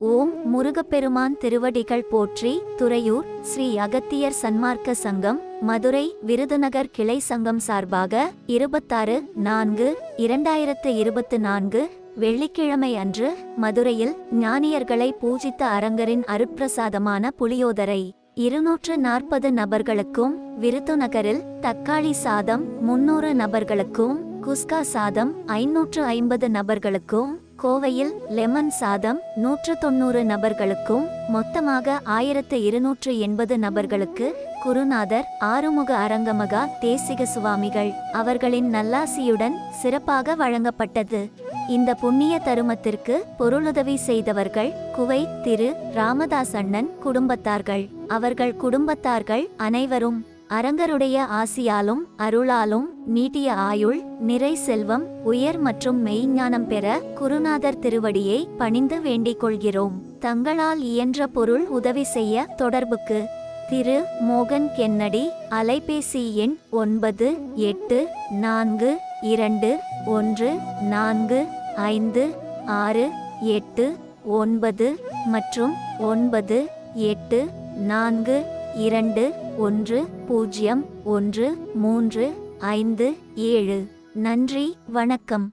ஓம் முருகப்பெருமான் திருவடிகள் போற்றி துறையூர் ஸ்ரீ அகத்தியர் சன்மார்க்க சங்கம் மதுரை விருதுநகர் கிளை சங்கம் சார்பாக இருபத்தாறு நான்கு இரண்டாயிரத்து இருபத்து நான்கு வெள்ளிக்கிழமை அன்று மதுரையில் ஞானியர்களை பூஜித்த அரங்கரின் அருட்பிரசாதமான புளியோதரை இருநூற்று நாற்பது நபர்களுக்கும் விருதுநகரில் தக்காளி சாதம் முன்னூறு நபர்களுக்கும் குஸ்கா சாதம் ஐநூற்று ஐம்பது நபர்களுக்கும் கோவையில் லெமன் சாதம் நூற்று தொண்ணூறு நபர்களுக்கும் மொத்தமாக ஆயிரத்து இருநூற்று எண்பது நபர்களுக்கு குருநாதர் ஆறுமுக அரங்கமகா தேசிக சுவாமிகள். அவர்களின் நல்லாசியுடன் சிறப்பாக வழங்கப்பட்டது. இந்த புண்ணிய தருமத்திற்கு பொருளுதவி செய்தவர்கள் குவை திரு ராமதாஸ் அண்ணன் குடும்பத்தார்கள். அவர்கள் குடும்பத்தார்கள் அனைவரும் அரங்கருடைய ஆசியாலும் அருளாலும் நீட்டிய ஆயுள் நிறை செல்வம் உயர் மற்றும் மெய்ஞானம் பெற குருநாதர் திருவடியை பணிந்து வேண்டிக் கொள்கிறோம். தங்களால் இயன்ற பொருள் உதவி செய்ய தொடர்புக்கு திரு. மோகன் கென்னடி அலைபேசி எண் ஒன்பது எட்டு நான்கு இரண்டு ஒன்று நான்கு ஐந்து ஆறு எட்டு ஒன்பது மற்றும் ஒன்பது எட்டு நான்கு இரண்டு ஒன்று பூஜ்ஜியம் ஒன்று மூன்று ஐந்து ஏழு. நன்றி வணக்கம்.